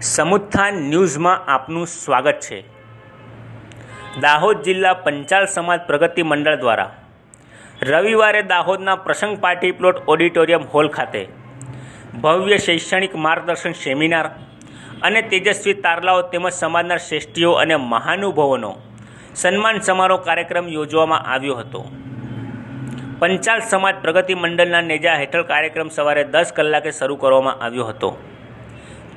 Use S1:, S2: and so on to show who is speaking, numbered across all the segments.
S1: સમુત્થાન ન્યૂઝમાં આપનું સ્વાગત છે. દાહોદ જિલ્લા પંચાલ સમાજ પ્રગતિ મંડળ દ્વારા રવિવારે દાહોદના પ્રસંગ પાર્ટી પ્લોટ ઓડિટોરિયમ હોલ ખાતે ભવ્ય શૈક્ષણિક માર્ગદર્શન સેમિનાર અને તેજસ્વી તારલાઓ તેમજ સમાજના શ્રેષ્ઠીઓ અને મહાનુભાવોનો સન્માન સમારોહ કાર્યક્રમ યોજવામાં આવ્યો હતો. પંચાલ સમાજ પ્રગતિ મંડળના નેજા હેઠળ કાર્યક્રમ સવારે દસ કલાકે શરૂ કરવામાં આવ્યો હતો.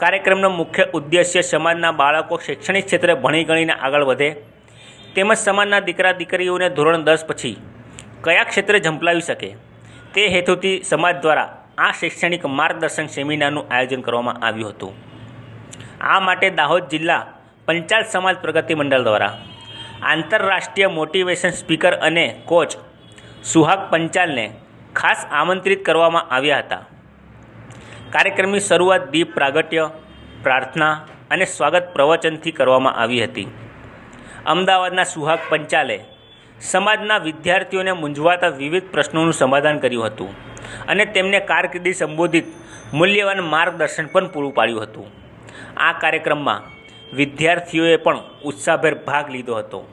S1: કાર્યક્રમનો મુખ્ય ઉદ્દેશ્ય સમાજના બાળકો શૈક્ષણિક ક્ષેત્રે ભણી ગણીને આગળ વધે, તેમજ સમાજના દીકરા દીકરીઓને ધોરણ દસ પછી કયા ક્ષેત્રે ઝંપલાવી શકે તે હેતુથી સમાજ દ્વારા આ શૈક્ષણિક માર્ગદર્શન સેમિનારનું આયોજન કરવામાં આવ્યું હતું. આ માટે દાહોદ જિલ્લા પંચાલ સમાજ પ્રગતિ મંડળ દ્વારા આંતરરાષ્ટ્રીય મોટિવેશન સ્પીકર અને કોચ સુહાગ પંચાલને ખાસ આમંત્રિત કરવામાં આવ્યા હતા. કાર્યક્રમની શરૂઆત દીપ, પ્રાગટ્ય, પ્રાર્થના અને સ્વાગત પ્રવચનથી કરવામાં આવી હતી. અમદાવાદના સુહાગ પંચાલે સમાજના વિદ્યાર્થીઓને મૂંઝવાતા વિવિધ પ્રશ્નોનું સમાધાન કર્યું હતું અને તેમને કારકિર્દી સંબોધિત મૂલ્યવાન માર્ગદર્શન પણ પૂરું પાડ્યું હતું. આ કાર્યક્રમમાં વિદ્યાર્થીઓએ પણ ઉત્સાહભેર ભાગ લીધો હતો.